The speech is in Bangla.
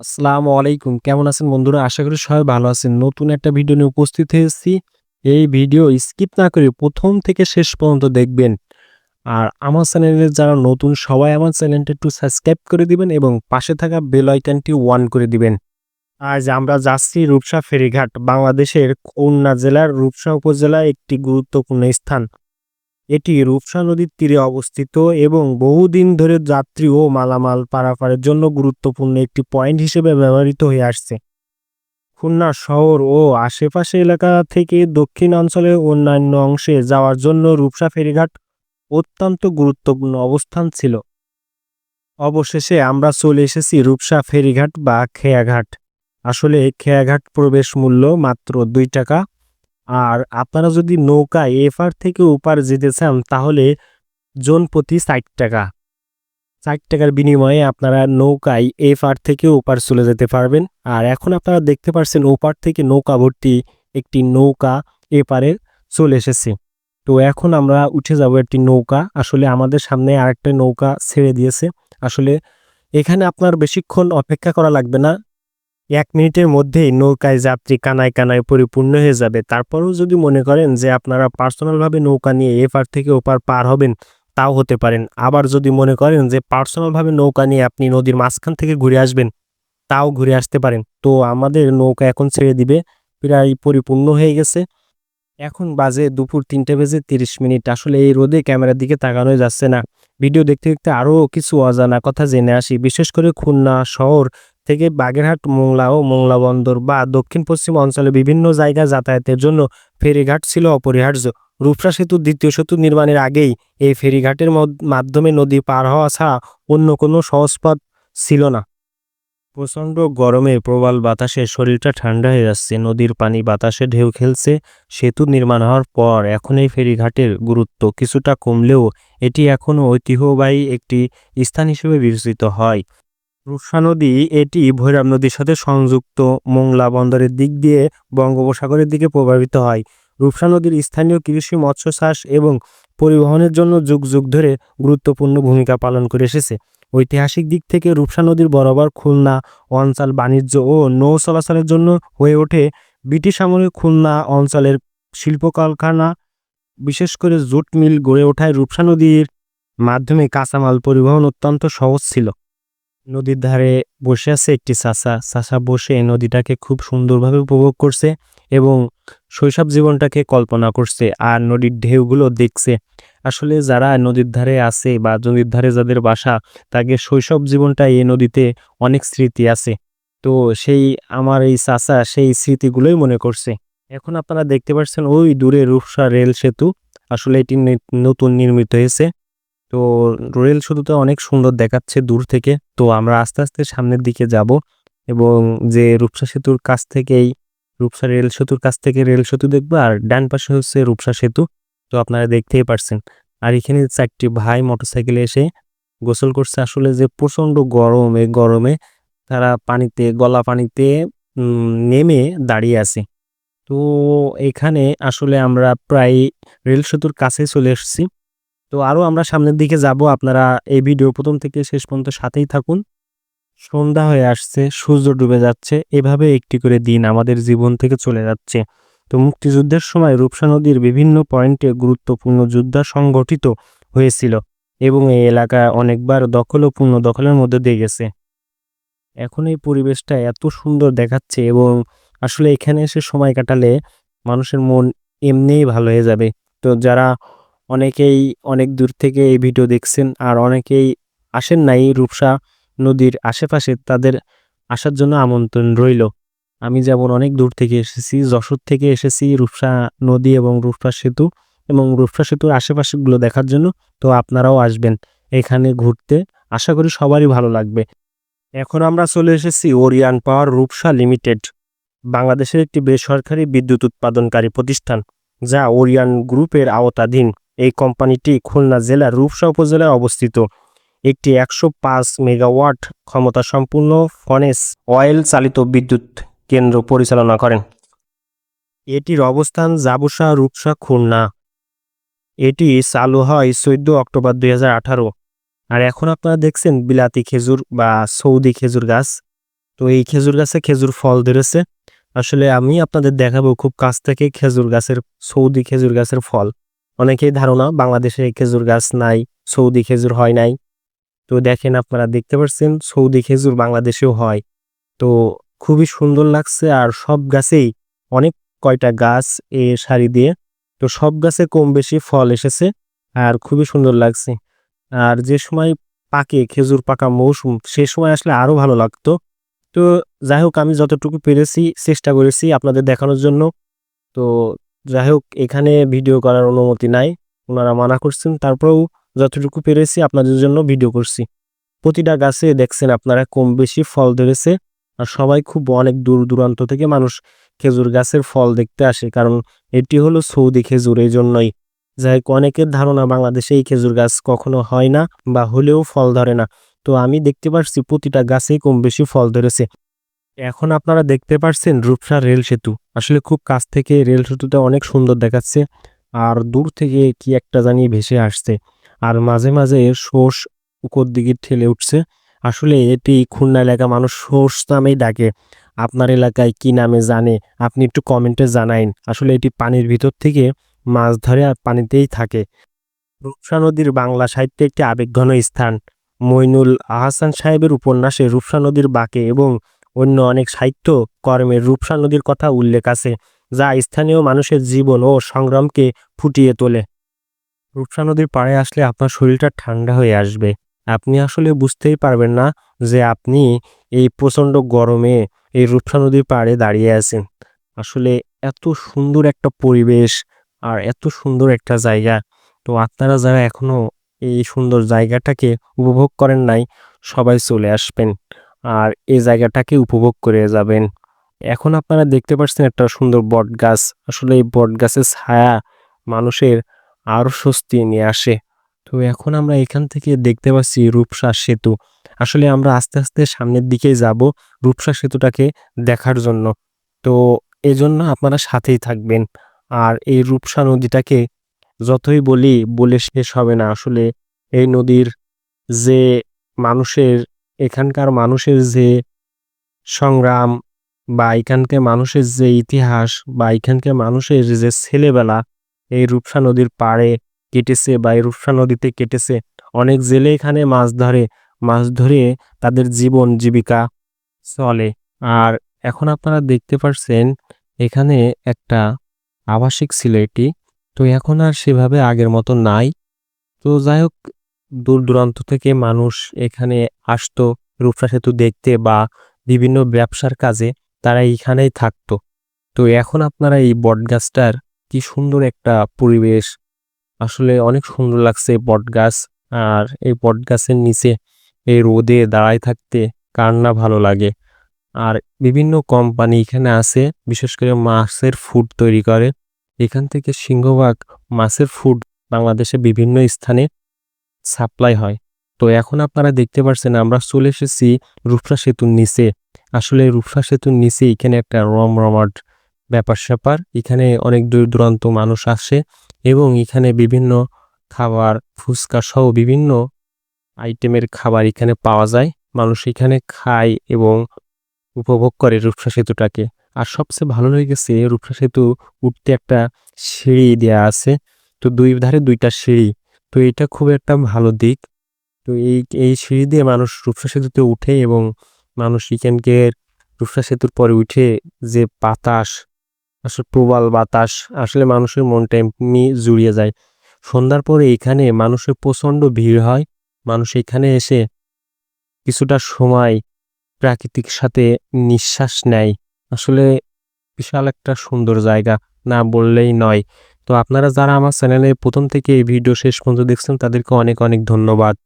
আসসালামু আলাইকুম। কেমন আছেন বন্ধুরা? আশা করি সবাই ভালো আছেন। নতুন একটা ভিডিও নিয়ে উপস্থিত হয়েছি। এই ভিডিও স্কিপ না করে প্রথম থেকে শেষ পর্যন্ত দেখবেন। আর আমার চ্যানেলে যারা নতুন, সবাই আমার চ্যানেলটা একটু সাবস্ক্রাইব করে দিবেন এবং পাশে থাকা বেল আইকনটি ওয়ান করে দিবেন। আজ আমরা যাচ্ছি রূপসা ফেরিঘাট, বাংলাদেশের খুলনা জেলার রূপসা উপজেলায় একটি গুরুত্বপূর্ণ স্থান। এটি রূপসা নদীর তীরে অবস্থিত এবং বহুদিন ধরে যাত্রী ও মালামাল পারাপারের জন্য গুরুত্বপূর্ণ একটি পয়েন্ট হিসেবে ব্যবহৃত হয়ে আসছে। খুলনা শহর ও আশেপাশে এলাকা থেকে দক্ষিণ অঞ্চলের অন্যান্য অংশে যাওয়ার জন্য রূপসা ফেরিঘাট অত্যন্ত গুরুত্বপূর্ণ অবস্থান ছিল। অবশেষে আমরা চলে এসেছি রূপসা ফেরিঘাট বা খেয়াঘাট। আসলে খেয়াঘাট প্রবেশ মূল্য মাত্র দুই টাকা। আর আপনারা যদি নৌকায় এপার থেকে ওপার যেতে চান, তাহলে জন প্রতি ষাট টাকা। ষাট টাকার বিনিময়ে আপনারা নৌকায় এপার থেকে ওপার চলে যেতে পারবেন। আর এখন আপনারা দেখতে পাচ্ছেন ওপার থেকে নৌকা ভর্তি একটি নৌকা এপারে চলে এসেছে। তো এখন আমরা উঠে যাব একটি নৌকা। আসলে আমাদের সামনে আরেকটা নৌকা ছেড়ে দিয়েছে। আসলে এখানে আপনার বেশিক্ষণ অপেক্ষা করা লাগবে না। এক মিনিটের মধ্যেই নৌকায় যাত্রী কানায় কানায় পরিপূর্ণ হয়ে যাবে। তারপরেও যদি মনে করেন যে আপনারা পার্সোনালভাবে নৌকা নিয়ে এপার থেকে ওপার পার হবেন, তাও হতে পারেন। আবার যদি মনে করেন যে পার্সোনালভাবে নৌকা নিয়ে আপনি নদীর মাঝখান থেকে ঘুরে আসবেন, তাও ঘুরে আসতে পারেন। তো আমাদের নৌকা এখন ছেড়ে দিবে, প্রায় পরিপূর্ণ হয়ে গেছে। এখন বাজে দুপুর তিনটে বেজে তিরিশ মিনিট। আসলে এই রোদে ক্যামেরার দিকে তাকানো যাচ্ছে না। ভিডিও দেখতে দেখতে আরও কিছু অজানা কথা জেনে আসি। বিশেষ করে খুলনা শহর থেকে বাগেরহাট, মোংলা ও মোংলা বন্দর বা দক্ষিণ পশ্চিম অঞ্চলে বিভিন্ন জায়গা যাতায়াতের জন্য ফেরিঘাট ছিল অপরিহার্য। রূপসা সেতুর দ্বিতীয় সেতু নির্মাণের আগেই এই ফেরিঘাটের মাধ্যমে নদী পার হওয়া ছাড়া অন্য কোনো সহজ পথ ছিল না। প্রচণ্ড গরমে প্রবল বাতাসে শরীরটা ঠান্ডা হয়ে যাচ্ছে, নদীর পানি বাতাসে ঢেউ খেলছে, সেতু নির্মাণ হওয়ার পর এখন এই ফেরিঘাটের গুরুত্ব কিছুটা কমলেও এটি এখনও ঐতিহ্যবাহী একটি স্থান হিসেবে বিবেচিত হয়। রূপসা নদী, এটি ভৈরব নদীর সাথে সংযুক্ত। মোংলা বন্দরের দিক দিয়ে বঙ্গোপসাগরের দিকে প্রভাবিত হয়। রূপসা নদীর স্থানীয় কৃষি, মৎস্য চাষ এবং পরিবহনের জন্য যুগ যুগ ধরে গুরুত্বপূর্ণ ভূমিকা পালন করে এসেছে। ঐতিহাসিক দিক থেকে রূপসা নদীর বরাবর খুলনা, অঞ্চল বাণিজ্য ও নৌ চলাচলের জন্য হয়ে ওঠে ব্রিটিশ আমলে খুলনা অঞ্চলের শিল্প কারখানা বিশেষ করে জুট মিল গড়ে ওঠায় রূপসা নদীর মাধ্যমে কাঁচামাল পরিবহন অত্যন্ত সহজ ছিল। নদীর ধারে বসে আছে একটি চাচা চাচা বসে নদীটাকে খুব সুন্দরভাবে উপভোগ করছে এবং শৈশব জীবনটাকে কল্পনা করছে আর নদীর ঢেউগুলো দেখছে। আসলে যারা নদীর ধারে আছে বা নদীর ধারে যাদের বাসা তাদের শৈশব জীবনটা এই নদীতে অনেক স্মৃতি আছে। তো সেই আমার এই চাচা সেই স্মৃতিগুলোই মনে করছে। এখন আপনারা দেখতে পাচ্ছেন ওই দূরে রূপসা রেল সেতু। আসলে এটি নতুন নির্মিত হয়েছে। তো রেল সেতুটা অনেক সুন্দর দেখাচ্ছে দূর থেকে। তো আমরা আস্তে আস্তে সামনের দিকে যাব এবং যে রূপসা সেতুর কাছ থেকেই, রূপসা রেল সেতুর কাছ থেকে রেল সেতু দেখব আর ডান পাশে হচ্ছে রূপসা সেতু। তো আপনারা দেখতেই পারছেন। আর এখানে চারটি ভাই মোটরসাইকেলে এসে গোসল করছে। আসলে যে প্রচণ্ড গরম, গরমে তারা পানিতে, গলা পানিতে নেমে দাঁড়িয়ে আছে। তো এখানে আসলে আমরা প্রায় রেল সেতুর কাছে চলে এসেছি। তো আরও আমরা সামনের দিকে যাব। আপনারা এই ভিডিও প্রথম থেকে শেষ পর্যন্ত সাথেই থাকুন। সন্ধ্যা হয়ে আসছে, সূর্য ডুবে যাচ্ছে, এভাবে একটি করে দিন আমাদের জীবন থেকে চলে যাচ্ছে। তো মুক্তিযুদ্ধের সময় রূপসা নদীর বিভিন্ন পয়েন্টে গুরুত্বপূর্ণ যুদ্ধ সংগঠিত হয়েছিল এবং এই এলাকা অনেকবার দখল ও পূর্ণ দখলের মধ্যে দিয়ে গেছে। এখন এই পরিবেশটা এত সুন্দর দেখাচ্ছে এবং আসলে এখানে এসে সময় কাটালে মানুষের মন এমনিই ভালো হয়ে যাবে। তো যারা অনেকেই অনেক দূর থেকে এই ভিডিও দেখছেন আর অনেকেই আসেন নাই রূপসা নদীর আশেপাশে, তাদের আসার জন্য আমন্ত্রণ রইল। আমি যেমন অনেক দূর থেকে এসেছি, যশোর থেকে এসেছি রূপসা নদী এবং রূপসা সেতু এবং রূপসা সেতুর আশেপাশেগুলো দেখার জন্য, তো আপনারাও আসবেন এখানে ঘুরতে। আশা করি সবারই ভালো লাগবে। এখন আমরা চলে এসেছি ওরিয়ান পাওয়ার রূপসা লিমিটেড, বাংলাদেশের একটি বেসরকারি বিদ্যুৎ উৎপাদনকারী প্রতিষ্ঠান, যা ওরিয়ান গ্রুপের আওতাধীন। এই কোম্পানিটি খুলনা জেলার রূপসা উপজেলায় অবস্থিত। একটি একশো পাঁচ মেগাওয়াট ক্ষমতা সম্পূর্ণ ফনেস অয়েল চালিত বিদ্যুৎ কেন্দ্র পরিচালনা করেন। এটির অবস্থান জাবুসা, রূপসা, খুলনা। এটি চালু হয় চোদ্দ অক্টোবর দুই হাজার আঠারো। আর এখন আপনারা দেখছেন বিলাতি খেজুর বা সৌদি খেজুর গাছ। তো এই খেজুর গাছে খেজুর ফল ধরেছে। আসলে আমি আপনাদের দেখাবো খুব কাছ থেকে খেজুর গাছের, সৌদি খেজুর গাছের ফল। অনেকেই ধারণা বাংলাদেশে খেজুর গাছ নাই, সৌদি খেজুর হয় নাই। তো দেখেন আপনারা দেখতে পাচ্ছেন সৌদি খেজুর বাংলাদেশেও হয়। তো খুবই সুন্দর লাগছে আর সব গাছেই অনেক কয়টা গাছ এ সারি দিয়ে, তো সব গাছে কম বেশি ফল এসেছে আর খুবই সুন্দর লাগছে। আর যে সময় পাকে খেজুর পাকা মৌসুম, সে সময় আসলে আরও ভালো লাগতো। তো যাই হোক, আমি যতটুকু পেরেছি, চেষ্টা করেছি আপনাদের দেখানোর জন্য। তো যাই হোক এখানে ভিডিও করার অনুমতি নাই। ওনারা মানা করছেন, তারপরেও যতটুকু পেরেছি আপনাদের জন্য ভিডিও করছি। প্রতিটা গাছে দেখছেন আপনারা কম বেশি ফল ধরেছে, আর সবাই খুব অনেক দূর দূরান্ত থেকে মানুষ খেজুর গাছের ফল দেখতে আসে, কারণ এটি হলো সৌদি খেজুর এই জন্যই যাই অনেকের ধারণা বাংলাদেশে এই খেজুর গাছ কখনো হয় না বা হলেও ফল ধরে না। তো আমি দেখতে পাচ্ছি প্রতিটা গাছেই কম বেশি ফল ধরেছে। এখন আপনারা দেখতে পাচ্ছেন রূপসা রেল সেতু। আসলে খুব কাছ থেকে রেল সেতুটা অনেক সুন্দর দেখাচ্ছে আর দূর থেকে কি একটা জানি ভেসে আসছে। আর মাঝে মাঝে শোষ উপর দিকে ঠেলে উঠছে। আসলে এটি খুলনা এলাকা মানুষ সোর্স নামেই ডাকে। আপনার এলাকায় কি নামে জানে? আপনি একটু কমেন্টে জানাইন। আসলে এটি পানির ভিতর থেকে মাছ ধরে আর পানিতেই থাকে। রূপসা নদীর বাংলা সাহিত্যে একটি আবেগঘন স্থান। মইনুল আহসান সাহেবের উপন্যাসে রূপসা নদীর বাঁকে এবং অন্য অনেক সাহিত্য কর্মের রূপসা নদীর কথা উল্লেখ আছে, যা স্থানীয় মানুষের জীবন ও সংগ্রামকে ফুটিয়ে তোলে। রূপসা নদীর পাড়ে আসলে আপনার শরীরটা ঠান্ডা হয়ে আসবে। আপনি আসলে বুঝতেই পারবেন না যে আপনি এই প্রচণ্ড গরমে এই রূপসা নদীর পাড়ে দাঁড়িয়ে আছেন। আসলে এত সুন্দর একটা পরিবেশ আর এত সুন্দর একটা জায়গা। তো আপনারা যারা এখনও এই সুন্দর জায়গাটাকে উপভোগ করেন নাই, সবাই চলে আসবেন। আর এই জায়গাটাকে উপভোগ করে যাবেন। এখন আপনারা দেখতে পাচ্ছেন একটা সুন্দর বট গাছ। আসলে এই বট গাছের ছায়া মানুষের আরও স্বস্তি নিয়ে আসে। তো এখন আমরা এখান থেকে দেখতে পাচ্ছি রূপসা সেতু। আসলে আমরা আস্তে আস্তে সামনের দিকেই যাব রূপসা সেতুটাকে দেখার জন্য। তো এজন্য আপনারা সাথেই থাকবেন। আর এই রূপসা নদীটাকে যতই বলি বলে শেষ হবে না। আসলে এই নদীর যে মানুষের এখানকার মানুষের যে সংগ্রাম বা এখানকার মানুষের যে ইতিহাস বা এখানকার মানুষের যে ছেলেবেলা, এই রূপসা নদীর পাড়ে কেটেছে বা এই রূপসা নদীতে কেটেছে। অনেক জেলে এখানে মাছ ধরে মাছ ধরে তাদের জীবন জীবিকা চলে। আর এখন আপনারা দেখতে পাচ্ছেন এখানে একটা আবাসিক ছিল এটি। তো এখন আর সেভাবে আগের মতো নাই। তো যাই হোক দূর দূরান্ত থেকে মানুষ এখানে আসতো, রূপসা সেতু দেখতে বা বিভিন্ন ব্যবসার কাজে তারা এইখানেই থাকতো। তো এখন আপনারা এই বটগাছটার কি সুন্দর একটা পরিবেশ। আসলে অনেক সুন্দর লাগছে বটগাছ আর এই বটগাছের নিচে এই রোদে দাঁড়ায় থাকতে কার না ভালো লাগে। আর বিভিন্ন কোম্পানি এখানে আছে, বিশেষ করে মাছের ফুড তৈরি করে। এখান থেকে সিংহভাগ মাছের ফুড বাংলাদেশে বিভিন্ন স্থানে সাপ্লাই হয়। তো এখন আপনারা দেখতে পাচ্ছেন আমরা চলে এসেছি রূপসা সেতুর নিচে। আসলে রূপসা সেতুর নিচে এখানে একটা রমরমাট ব্যাপার স্যাপার। এখানে অনেক দূর দূরান্ত মানুষ আসে এবং এখানে বিভিন্ন খাবার, ফুচকা সহ বিভিন্ন আইটেমের খাবার এখানে পাওয়া যায়। মানুষ এখানে খায় এবং উপভোগ করে রূপসা সেতুটাকে। আর সবচেয়ে ভালো লেগেছে রূপসা সেতু উঠতে একটা সিঁড়ি দেয়া আছে। তো দুই ধারে দুইটা সিঁড়ি। তো এটা খুব একটা ভালো দিক। তো এই এই সিঁড়ি দিয়ে মানুষ রূপসা সেতুতে উঠে এবং মানুষ এখানকার রূপসা সেতুর পরে উঠে যে বাতাস, আসলে প্রবাল বাতাস, আসলে মানুষের মনটা এমনি জুড়িয়ে যায়। সন্ধ্যার পরে এখানে মানুষের প্রচণ্ড ভিড় হয়। মানুষ এখানে এসে কিছুটা সময় প্রাকৃতিক সাথে নিঃশ্বাস নেয়। আসলে বিশাল একটা সুন্দর জায়গা, না বললেই নয়। তো আপনারা যারা আমার চ্যানেলে প্রথম থেকে এই ভিডিও শেষ পর্যন্ত দেখছেন, তাদেরকে অনেক অনেক ধন্যবাদ।